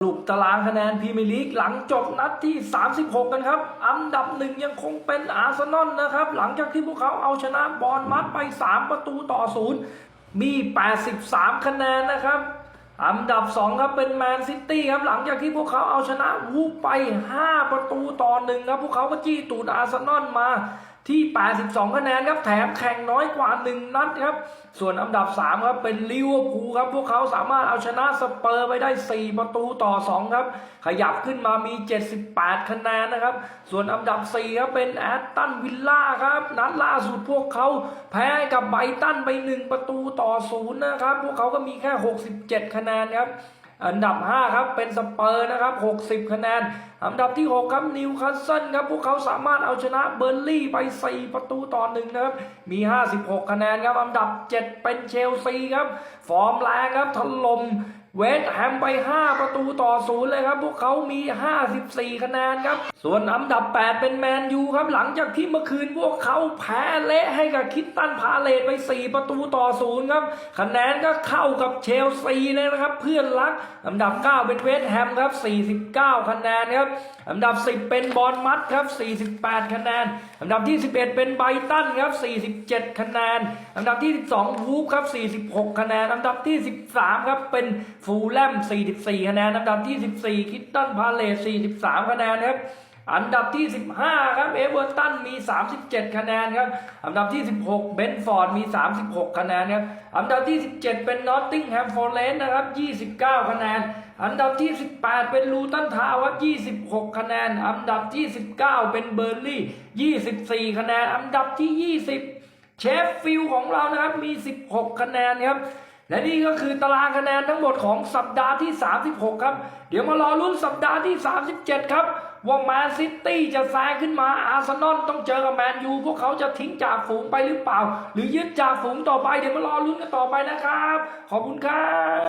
สรุปตารางคะแนนพรีเมียร์ลีกหลังจบนัดที่ 36 กันครับ อันดับหนึ่งยังคงเป็นอาร์เซนอลนะครับ หลังจากที่พวกเขาเอาชนะบอลมัดไป 3 ประตูต่อศูนย์มี 83 คะแนนนะครับ อันดับ 2 ครับเป็นแมนซิตี้ครับ หลังจากที่พวกเขาเอาชนะวูฟไป 5 ประตูต่อหนึ่งครับ พวกเขาก็จี้ตูดอาร์เซนอลมา ที่ 82 คะแนนครับ แถมแข่งน้อยกว่า 1 นัดครับ ส่วนอันดับ 3 ครับเป็นลิเวอร์พูลครับ พวกเขาสามารถเอาชนะสเปอร์ไปได้ 4 ประตูต่อ 2 ครับ ขยับขึ้นมามี 78 คะแนนนะครับ ส่วนอันดับ 4 ครับเป็นแอตตันวิลล่าครับ นัดล่าสุดพวกเขาแพ้กับไบตันไป 1 ประตูต่อศูนย์นะครับ พวกเขาก็มีแค่ 67 คะแนนครับ อันดับ 5 ครับ เป็นสเปอร์นะครับ 60 คะแนน อันดับที่ 6 ครับนิวคาสเซิลครับ พวกเขาสามารถเอาชนะเบอร์ลี่ไป 4 ประตูต่อหนึ่งนะครับ มี 56 คะแนนครับ อันดับ 7 เป็นเชลซีครับ ฟอร์มแรงครับถล่ม เวสต์แฮมไป 5 ประตูต่อศูนย์เลยครับ พวกเขามี 54 คะแนนครับ ส่วนอันดับ 8 เป็นแมนยูครับ หลังจากที่เมื่อคืนพวกเขาแพ้เละให้กับคิดตันพาเลตไป 4 ประตูต่อศูนย์ครับ คะแนนก็เข้ากับเชลซีเลยนะครับ เพื่อนรัก อันดับ 9 เป็นเวสต์แฮมครับ 49 คะแนนครับ อันดับ 10 เป็นบอลมัดครับ 48 คะแนน อันดับที่ 11 เป็นไบรตันครับ 47 คะแนน อันดับที่ 12วูฟครับ 46 คะแนน อันดับที่ 13 ครับ เป็นฟูลแลม 44 คะแนน อันดับที่ 14 คิตตันพาเลส 43 คะแนนครับ อันดับที่ 15 ครับ เอเวอร์ตันมี 37 คะแนนครับ อันดับที่ 16 เบนฟอร์ดมี 36 คะแนนครับ อันดับที่ 17 เป็นนอตติงแฮมฟอร์เรสต์นะครับ 29 คะแนน อันดับที่ 18 เป็นลูตันทาวน์ครับ 26 คะแนน อันดับที่ 19 เป็นเบอร์ลี่ 24 คะแนน อันดับที่ 20 เชฟฟิลของเรานะครับ มี 16 คะแนนครับ และนี่ก็คือตารางคะแนนทั้งหมดของสัปดาห์ที่ 36 ครับ เดี๋ยวมารอลุ้นสัปดาห์ที่ 37 ครับ ว่าแมนซิตี้จะแซงขึ้นมาอาร์เซนอลต้องเจอกับแมนยูพวกเขาจะทิ้งจากฝูงไปหรือเปล่า หรือยึดจากฝูงต่อไปเดี๋ยวมารอลุ้นกันต่อไปนะครับ ขอบคุณครับ